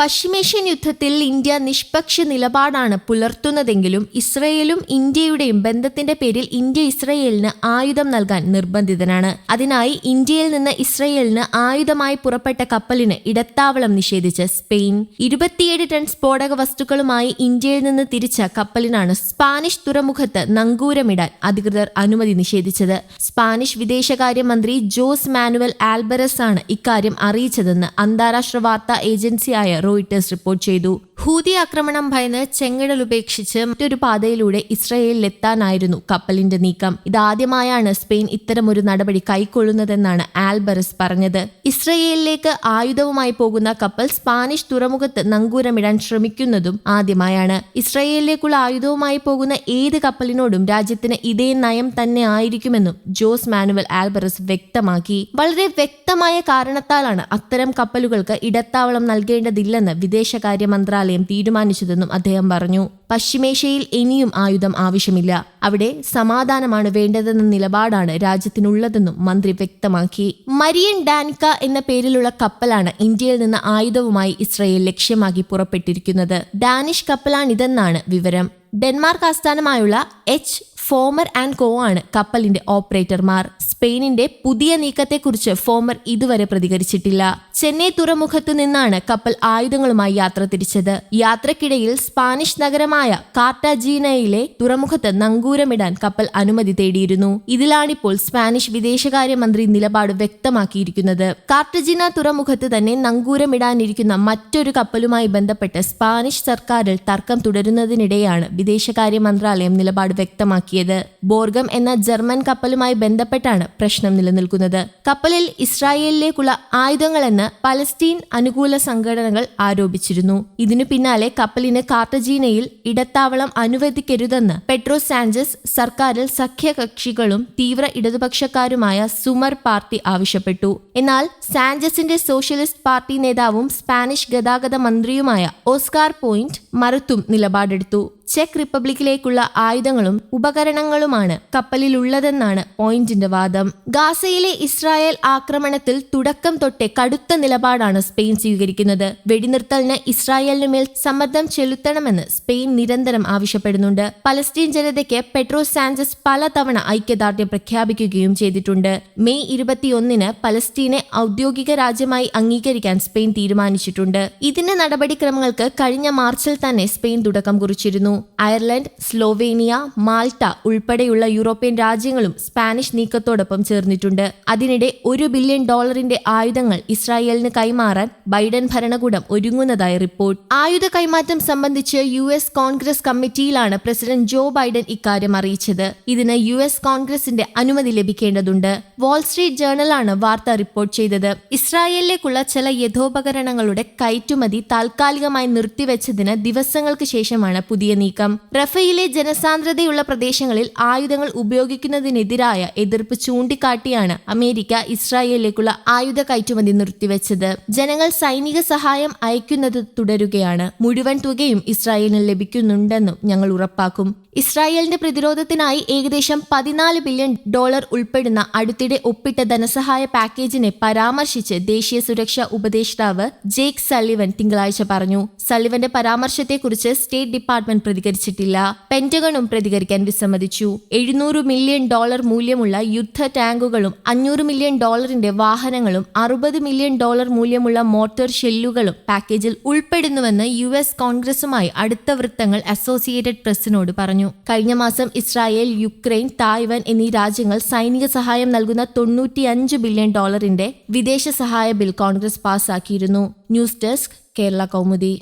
പശ്ചിമേഷ്യൻ യുദ്ധത്തിൽ ഇന്ത്യ നിഷ്പക്ഷ നിലപാടാണ് പുലർത്തുന്നതെങ്കിലും ഇസ്രയേലും ഇന്ത്യയുടെയും ബന്ധത്തിന്റെ പേരിൽ ഇന്ത്യ ഇസ്രയേലിന് ആയുധം നൽകാൻ നിർബന്ധിതനാണ്. അതിനായി ഇന്ത്യയിൽ നിന്ന് ഇസ്രയേലിന് ആയുധമായി പുറപ്പെട്ട കപ്പലിന് ഇടത്താവളം നിഷേധിച്ച സ്പെയിൻ. ഇരുപത്തിയേഴ് ടൺ സ്ഫോടക വസ്തുക്കളുമായി ഇന്ത്യയിൽ നിന്ന് തിരിച്ച കപ്പലിനാണ് സ്പാനിഷ് തുറമുഖത്ത് നങ്കൂരമിടാൻ അധികൃതർ അനുമതി നിഷേധിച്ചത്. സ്പാനിഷ് വിദേശകാര്യമന്ത്രി ജോസ് മാനുവൽ ആൽബറസ് ആണ് ഇക്കാര്യം അറിയിച്ചതെന്ന് അന്താരാഷ്ട്ര വാർത്താ ഏജൻസിയായ റോയിട്ടേഴ്സ് റിപ്പോർട്ട് ചെയ്തു. ഹൂതി ആക്രമണം ഭയന്ന് ചെങ്കടൽ ഉപേക്ഷിച്ച് മറ്റൊരു പാതയിലൂടെ ഇസ്രയേലിലെത്താനായിരുന്നു കപ്പലിന്റെ നീക്കം. ഇതാദ്യമായാണ് സ്പെയിൻ ഇത്തരമൊരു നടപടി കൈക്കൊള്ളുന്നതെന്നാണ് ആൽബറസ് പറഞ്ഞത്. ഇസ്രയേലിലേക്ക് ആയുധവുമായി പോകുന്ന കപ്പൽ സ്പാനിഷ് തുറമുഖത്ത് നങ്കൂരമിടാൻ ശ്രമിക്കുന്നതും ആദ്യമായാണ്. ഇസ്രയേലിലേക്കുള്ള ആയുധവുമായി പോകുന്ന ഏത് കപ്പലിനോടും രാജ്യത്തിന് ഇതേ നയം തന്നെ ആയിരിക്കുമെന്നും ജോസ് മാനുവൽ ആൽബറസ് വ്യക്തമാക്കി. വളരെ വ്യക്തമായ കാരണത്താലാണ് അത്തരം കപ്പലുകൾക്ക് ഇടത്താവളം നൽകേണ്ടതില്ലെന്ന് വിദേശകാര്യ മന്ത്രാലയം തീരുമാനിച്ചതെന്നും അദ്ദേഹം പറഞ്ഞു. പശ്ചിമേഷ്യയിൽ ഇനിയും ആയുധം ആവശ്യമില്ല. അവിടെ സമാധാനമാണ് വേണ്ടതെന്ന നിലപാടാണ് രാജ്യത്തിനുള്ളതെന്നും മന്ത്രി വ്യക്തമാക്കി. മരിയൻ ഡാൻക എന്ന പേരിലുള്ള കപ്പലാണ് ഇന്ത്യയിൽ നിന്ന് ആയുധവുമായി ഇസ്രയേൽ ലക്ഷ്യമാക്കി പുറപ്പെട്ടിരിക്കുന്നത്. ഡാനിഷ് കപ്പലാണിതെന്നാണ് വിവരം. ഡെൻമാർക്ക് ആസ്ഥാനമായുള്ള എച്ച് ഫോമർ ആൻഡ് കോ ആണ് കപ്പലിന്റെ ഓപ്പറേറ്റർമാർ. സ്പെയിനിന്റെ പുതിയ നീക്കത്തെക്കുറിച്ച് ഫോമർ ഇതുവരെ പ്രതികരിച്ചിട്ടില്ല. ചെന്നൈ തുറമുഖത്തു നിന്നാണ് കപ്പൽ ആയുധങ്ങളുമായി യാത്ര തിരിച്ചത്. യാത്രക്കിടയിൽ സ്പാനിഷ് നഗരമായ കാർട്ടാജീനയിലെ തുറമുഖത്ത് നങ്കൂരമിടാൻ കപ്പൽ അനുമതി തേടിയിരുന്നു. ഇതിലാണിപ്പോൾ സ്പാനിഷ് വിദേശകാര്യമന്ത്രി നിലപാട് വ്യക്തമാക്കിയിരിക്കുന്നത്. കാർട്ടജീന തുറമുഖത്ത് തന്നെ നങ്കൂരമിടാനിരിക്കുന്ന മറ്റൊരു കപ്പലുമായി ബന്ധപ്പെട്ട് സ്പാനിഷ് സർക്കാരിൽ തർക്കം തുടരുന്നതിനിടെയാണ് വിദേശകാര്യ മന്ത്രാലയം നിലപാട് വ്യക്തമാക്കിയത്. ബോർഗം എന്ന ജർമ്മൻ കപ്പലുമായി ബന്ധപ്പെട്ടാണ് പ്രശ്നം നിലനിൽക്കുന്നത്. കപ്പലിൽ ഇസ്രായേലിലേക്കുള്ള ആയുധങ്ങളെന്ന് പലസ്തീൻ അനുകൂല സംഘടനകൾ ആരോപിച്ചിരുന്നു. ഇതിനു പിന്നാലെ കപ്പലിന് കാർട്ടജീനയിൽ ഇടത്താവളം അനുവദിക്കരുതെന്ന് പെട്രോ സാഞ്ചസ് സർക്കാരിൽ സഖ്യകക്ഷികളും തീവ്ര ഇടതുപക്ഷക്കാരുമായ സുമർ പാർട്ടി ആവശ്യപ്പെട്ടു. എന്നാൽ സാഞ്ചസിന്റെ സോഷ്യലിസ്റ്റ് പാർട്ടി നേതാവും സ്പാനിഷ് ഗതാഗത മന്ത്രിയുമായ ഓസ്കാർ പോയിന്റ് മറുത്തും നിലപാടെടുത്തു. ചെക്ക് റിപ്പബ്ലിക്കിലേക്കുള്ള ആയുധങ്ങളും ഉപകരണങ്ങളുമാണ് കപ്പലിലുള്ളതെന്നാണ് പോയിന്റിന്റെ വാദം. ഗാസയിലെ ഇസ്രായേൽ ആക്രമണത്തിൽ തുടക്കം തൊട്ടേ കടുത്ത നിലപാടാണ് സ്പെയിൻ സ്വീകരിക്കുന്നത്. വെടിനിർത്തലിന് ഇസ്രായേലിന് മേൽ സമ്മർദ്ദം ചെലുത്തണമെന്ന് സ്പെയിൻ നിരന്തരം ആവശ്യപ്പെടുന്നുണ്ട്. പലസ്തീൻ ജനതയ്ക്ക് പെട്രോ സാഞ്ചസ് പലതവണ ഐക്യദാർഢ്യം പ്രഖ്യാപിക്കുകയും ചെയ്തിട്ടുണ്ട്. മെയ് ഇരുപത്തിയൊന്നിന് പലസ്തീനെ ഔദ്യോഗിക രാജ്യമായി അംഗീകരിക്കാൻ സ്പെയിൻ തീരുമാനിച്ചിട്ടുണ്ട്. ഇതിന്റെ നടപടിക്രമങ്ങൾക്ക് കഴിഞ്ഞ മാർച്ചിൽ തന്നെ സ്പെയിൻ തുടക്കം കുറിച്ചിരുന്നു. അയർലൻഡ് സ്ലോവേനിയ മാൾട്ട ഉൾപ്പെടെയുള്ള യൂറോപ്യൻ രാജ്യങ്ങളും സ്പാനിഷ് നീക്കത്തോടൊപ്പം ചേർന്നിട്ടുണ്ട്. അതിനിടെ ഒരു ബില്യൺ ഡോളറിന്റെ ആയുധങ്ങൾ ഇസ്രായേലിന് കൈമാറാൻ ബൈഡൻ ഭരണകൂടം ഒരുങ്ങുന്നതായി റിപ്പോർട്ട്. ആയുധ കൈമാറ്റം സംബന്ധിച്ച് യു എസ് കോൺഗ്രസ് കമ്മിറ്റിയിലാണ് പ്രസിഡന്റ് ജോ ബൈഡൻ ഇക്കാര്യം അറിയിച്ചത്. ഇതിന് യു എസ് കോൺഗ്രസിന്റെ അനുമതി ലഭിക്കേണ്ടതുണ്ട്. വാൾസ്ട്രീറ്റ് ജേണലാണ് വാർത്ത റിപ്പോർട്ട് ചെയ്തത്. ഇസ്രായേലിലേക്കുള്ള ചില യഥോപകരണങ്ങളുടെ കയറ്റുമതി താൽക്കാലികമായി നിർത്തിവെച്ചതിന് ദിവസങ്ങൾക്ക് ശേഷമാണ് പുതിയ നീക്കം. റഫയിലെ ജനസാന്ദ്രതയുള്ള പ്രദേശങ്ങളിൽ ആയുധങ്ങൾ ഉപയോഗിക്കുന്നതിനെതിരായ എതിർപ്പ് ചൂണ്ടിക്കാട്ടിയാണ് അമേരിക്ക ഇസ്രായേലിലേക്കുള്ള ആയുധ കയറ്റുമതി നിർത്തിവെച്ചത്. ജനങ്ങൾ സൈനിക സഹായം അയക്കുന്നത് തുടരുകയാണ്. മുഴുവൻ തുകയും ഇസ്രായേലിന് ലഭിക്കുന്നുണ്ടെന്നും ഞങ്ങൾ ഉറപ്പാക്കും. ഇസ്രായേലിന്റെ പ്രതിരോധത്തിനായി ഏകദേശം പതിനാല് ബില്യൺ ഡോളർ ഉൾപ്പെടുന്ന അടുത്തിടെ ഒപ്പിട്ട ധനസഹായ പാക്കേജിനെ പരാമർശിച്ച് ദേശീയ സുരക്ഷാ ഉപദേഷ്ടാവ് ജേക്ക് സള്ളിവൻ തിങ്കളാഴ്ച പറഞ്ഞു. സള്ളിവന്റെ പരാമർശത്തെക്കുറിച്ച് സ്റ്റേറ്റ് ഡിപ്പാർട്ട്മെന്റ് പ്രതികരിച്ചിട്ടില്ല. പെന്റഗണും പ്രതികരിക്കാൻ വിസമ്മതിച്ചു. എഴുന്നൂറ് മില്യൺ ഡോളർ മൂല്യമുള്ള യുദ്ധ ടാങ്കുകളും അഞ്ഞൂറ് മില്യൺ ഡോളറിന്റെ വാഹനങ്ങളും അറുപത് മില്യൺ ഡോളർ മൂല്യമുള്ള മോട്ടോർ ഷെല്ലുകളും പാക്കേജിൽ ഉൾപ്പെടുന്നുവെന്ന് യു കോൺഗ്രസുമായി അടുത്ത വൃത്തങ്ങൾ അസോസിയേറ്റഡ് പ്രസിനോട് പറഞ്ഞു. കഴിഞ്ഞ മാസം ഇസ്രായേൽ യുക്രൈൻ തായ്വാൻ എന്നീ രാജ്യങ്ങൾ സൈനിക സഹായം നൽകുന്ന തൊണ്ണൂറ്റിയഞ്ച് ബില്യൺ ഡോളറിന്റെ വിദേശ സഹായ ബിൽ കോൺഗ്രസ് പാസാക്കിയിരുന്നു. News desk Kerala Kaumudi.